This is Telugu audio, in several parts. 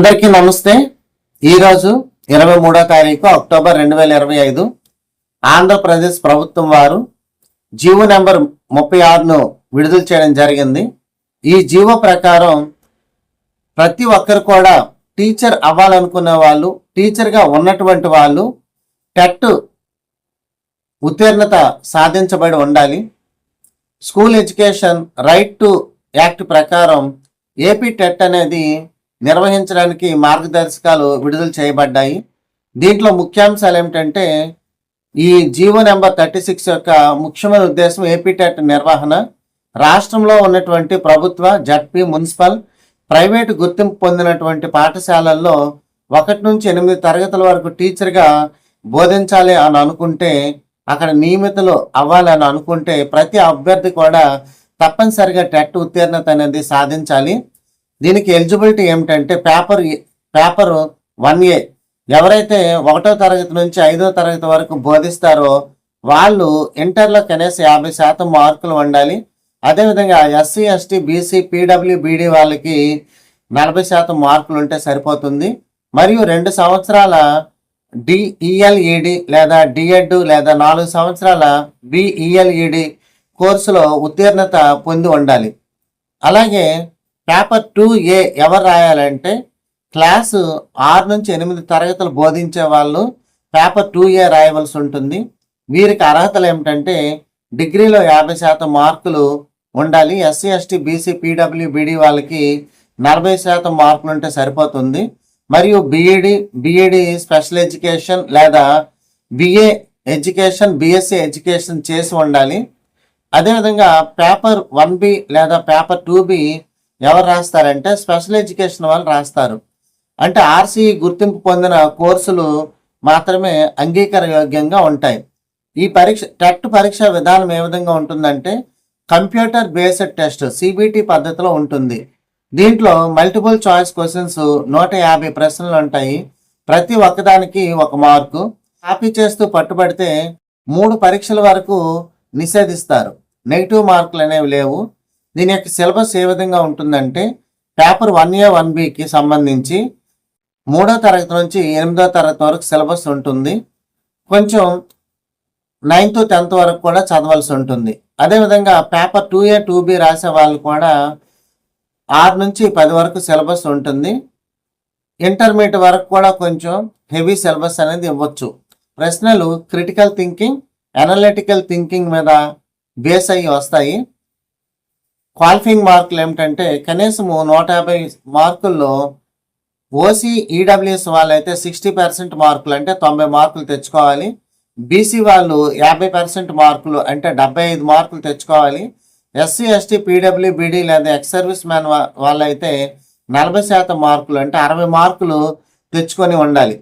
అందరికీ నమస్తే. ఈరోజు ఇరవై మూడో తారీఖు అక్టోబర్ రెండు వేల ఇరవై ఐదు. ఆంధ్రప్రదేశ్ ప్రభుత్వం వారు జీవో నెంబర్ ముప్పై ఆరును విడుదల చేయడం జరిగింది. ఈ జీవో ప్రకారం ప్రతి ఒక్కరు కూడా టీచర్ అవ్వాలనుకునే వాళ్ళు టీచర్గా ఉన్నటువంటి వాళ్ళు టెట్ ఉత్తీర్ణత సాధించబడి ఉండాలి. School education right to act ప్రకారం ఏపీ టెట్ అనేది నిర్వహించడానికి మార్గదర్శకాలు విడుదల చేయబడ్డాయి. దీంట్లో ముఖ్యాంశాలు ఏమిటంటే ఈ జీవో నెంబర్ థర్టీ సిక్స్ యొక్క ముఖ్యమైన ఉద్దేశం ఏపీ టెట్ నిర్వహణ రాష్ట్రంలో ఉన్నటువంటి ప్రభుత్వ జడ్పీ మున్సిపల్ ప్రైవేటు గుర్తింపు పొందినటువంటి పాఠశాలల్లో ఒకటి నుంచి ఎనిమిది తరగతుల వరకు టీచర్గా బోధించాలి అని అనుకుంటే అక్కడ నియమితులు అవ్వాలని అనుకుంటే ప్రతి అభ్యర్థి కూడా తప్పనిసరిగా టెట్ ఉత్తీర్ణత అనేది సాధించాలి. దీనికి ఎలిజిబిలిటీ ఏమిటంటే పేపర్ పేపర్ వన్ ఏ. ఎవరైతే ఒకటో తరగతి నుంచి ఐదో తరగతి వరకు బోధిస్తారో వాళ్ళు ఇంటర్లో కనీసం యాభై శాతం మార్కులు ఉండాలి. అదేవిధంగా SC ST BC PW BD వాళ్ళకి నలభై శాతం మార్కులు ఉంటే సరిపోతుంది. మరియు రెండు సంవత్సరాల డిఈఎల్ఈడి లేదా డిఎడ్ లేదా నాలుగు సంవత్సరాల బిఈఎల్ఈడి కోర్సులో ఉత్తీర్ణత పొంది ఉండాలి. అలాగే పేపర్ టూ ఏ ఎవరు రాయాలంటే క్లాసు ఆరు నుంచి ఎనిమిది తరగతులు బోధించే వాళ్ళు పేపర్ టూ ఏ రాయవలసి ఉంటుంది. వీరికి అర్హతలు ఏమిటంటే డిగ్రీలో యాభై శాతం మార్కులు ఉండాలి. ఎస్సీ ఎస్టీ బీసీ పీడబ్ల్యూబీడీ వాళ్ళకి నలభై శాతం మార్కులు ఉంటే సరిపోతుంది. మరియు బీఈడి బీఈడి స్పెషల్ ఎడ్యుకేషన్ లేదా బిఏ ఎడ్యుకేషన్ బిఎస్సి ఎడ్యుకేషన్ చేసి ఉండాలి. అదేవిధంగా పేపర్ వన్ బి లేదా పేపర్ టూ బి ఎవరు రాస్తారంటే స్పెషల్ ఎడ్యుకేషన్ వాళ్ళు రాస్తారు. అంటే ఆర్సీఈ గుర్తింపు పొందిన కోర్సులు మాత్రమే అంగీకార యోగ్యంగా ఉంటాయి. ఈ పరీక్ష టెట్ పరీక్ష విధానం ఏ విధంగా ఉంటుందంటే కంప్యూటర్ బేస్డ్ టెస్ట్ సిబిటి పద్ధతిలో ఉంటుంది. దీంట్లో మల్టిపుల్ చాయిస్ క్వశ్చన్స్ నూట యాభై ప్రశ్నలు ఉంటాయి. ప్రతి ఒక్కదానికి ఒక మార్కు. కాపీ చేస్తూ పట్టుబడితే మూడు పరీక్షల వరకు నిషేధిస్తారు. నెగిటివ్ మార్కులు అనేవి లేవు. దీని యొక్క సిలబస్ ఏ విధంగా ఉంటుందంటే పేపర్ వన్ ఏ వన్ బికి సంబంధించి మూడో తరగతి నుంచి ఎనిమిదో తరగతి వరకు సిలబస్ ఉంటుంది. కొంచెం నైన్త్ టెన్త్ వరకు కూడా చదవాల్సి ఉంటుంది. అదేవిధంగా paper two A two B రాసే వాళ్ళు కూడా ఆరు నుంచి పది వరకు సిలబస్ ఉంటుంది. ఇంటర్మీడియట్ వరకు కూడా కొంచెం హెవీ సిలబస్ అనేది ఇవ్వచ్చు. ప్రశ్నలు క్రిటికల్ థింకింగ్ అనలిటికల్ థింకింగ్ మీద బేస్ అయ్యి వస్తాయి. క్వాలిఫైయింగ్ మార్కులు ఏమిటంటే కనీసము నూట యాభై మార్కుల్లో ఓసీ ఈడబ్ల్యూఎస్ వాళ్ళైతే సిక్స్టీ పర్సెంట్ మార్కులు అంటే తొంభై మార్కులు తెచ్చుకోవాలి. బీసీ వాళ్ళు యాభై పర్సెంట్ మార్కులు అంటే డెబ్బై ఐదు మార్కులు తెచ్చుకోవాలి. ఎస్సీ ఎస్టీ పీడబ్ల్యూ బీడీ లేదా ఎక్స్ సర్వీస్ మ్యాన్ వాళ్ళైతే నలభై శాతం మార్కులు అంటే అరవై మార్కులు తెచ్చుకొని ఉండాలి.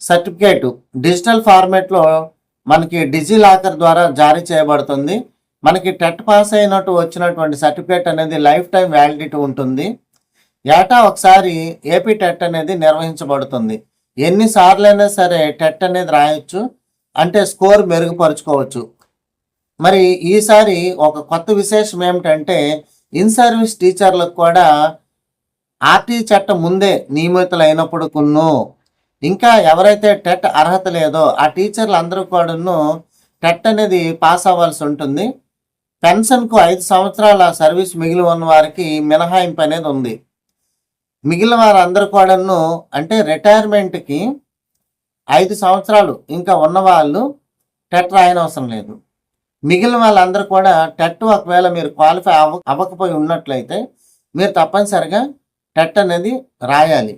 సర్టిఫికేట్ డిజిటల్ ఫార్మేట్లో మనకి డిజిలాకర్ ద్వారా జారీ చేయబడుతుంది. మనకి టెట్ పాస్ అయినట్టు వచ్చినటువంటి సర్టిఫికేట్ అనేది లైఫ్ టైం వ్యాలిడిటీ ఉంటుంది. ఏటా ఒకసారి ఏపీ టెట్ అనేది నిర్వహించబడుతుంది. ఎన్నిసార్లు అయినా సరే టెట్ అనేది రాయొచ్చు అంటే స్కోర్ మెరుగుపరుచుకోవచ్చు. మరి ఈసారి ఒక కొత్త విశేషం ఏమిటంటే ఇన్ సర్వీస్ టీచర్లకు కూడా ఆర్టీ చట్టం ముందే నియమితులైనప్పుడుకును ఇంకా ఎవరైతే టెట్ అర్హత లేదో ఆ టీచర్లు అందరూ కూడాను టెట్ అనేది పాస్ అవ్వాల్సి ఉంటుంది. పెన్షన్కు ఐదు సంవత్సరాల సర్వీస్ మిగిలి ఉన్న వారికి మినహాయింపు అనేది ఉంది. మిగిలిన వారందరూ కూడాను అంటే రిటైర్మెంట్కి ఐదు సంవత్సరాలు ఇంకా ఉన్నవాళ్ళు టెట్ రాయనవసరం లేదు. మిగిలిన వాళ్ళందరూ కూడా టెట్ ఒకవేళ మీరు క్వాలిఫై అవ్వ అవ్వకపోయి ఉన్నట్లయితే మీరు తప్పనిసరిగా టెట్ అనేది రాయాలి.